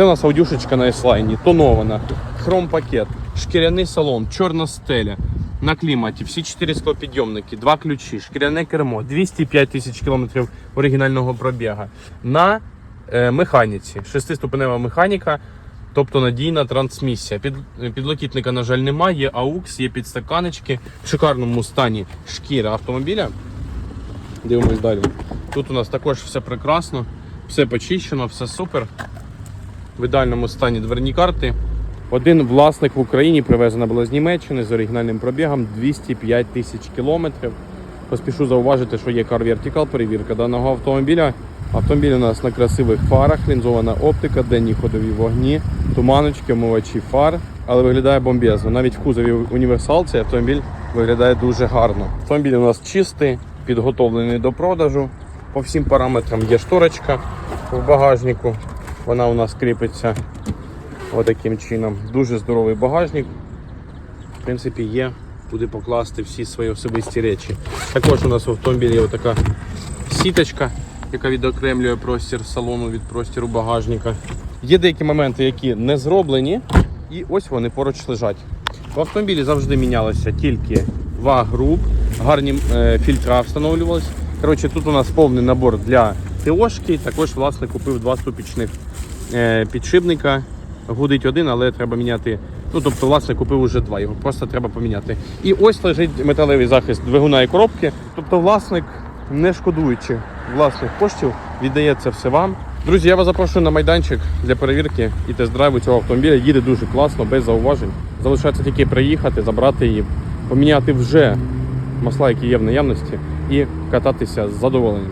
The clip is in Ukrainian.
Це у нас аудюшечка на S-Line, тонована, хром-пакет, шкіряний салон, чорна стеля. На кліматі, всі чотири склопідйомники, два ключі, шкіряне кермо, 205 тисяч кілометрів оригінального пробіга. На е, механіці, шестиступенева механіка, тобто надійна трансмісія. Під, підлокітника, на жаль, немає, є AUX, є підстаканечки. В шикарному стані шкіра автомобіля. Дивимось далі. Тут у нас також все прекрасно, все почищено, все супер. В ідеальному стані дверні карти. Один власник в Україні привезена була з Німеччини з оригінальним пробігом 205 тисяч кілометрів. Поспішу зауважити, що є Car Vertical перевірка даного автомобіля. Автомобіль у нас на красивих фарах, лінзована оптика, денні ходові вогні, туманочки, омивачі фар, але виглядає бомбезно. Навіть в кузові універсал цей автомобіль виглядає дуже гарно. Автомобіль у нас чистий, підготовлений до продажу. По всім параметрам є шторочка в багажнику. Вона у нас кріпиться отаким чином. Дуже здоровий багажник. В принципі, є куди покласти всі свої особисті речі. Також у нас в автомобілі є така сіточка, яка відокремлює простір салону від простіру багажника. Є деякі моменти, які не зроблені, і ось вони поруч лежать. В автомобілі завжди мінялося тільки ваг-груп, гарні е, фільтра встановлювалися. Коротше, тут у нас повний набор для ТОшки. Також власник купив два ступічних підшипника. Гудить один, але треба міняти. Ну, тобто, власник купив уже два, його просто треба поміняти. І ось лежить металевий захист двигуна і коробки. Тобто, власник, не шкодуючи власних коштів, віддає це все вам. Друзі, я вас запрошую на майданчик для перевірки і тест-драйву цього автомобіля. Їде дуже класно, без зауважень. Залишається тільки приїхати, забрати її, поміняти вже масла, які є в наявності, і кататися з задоволенням.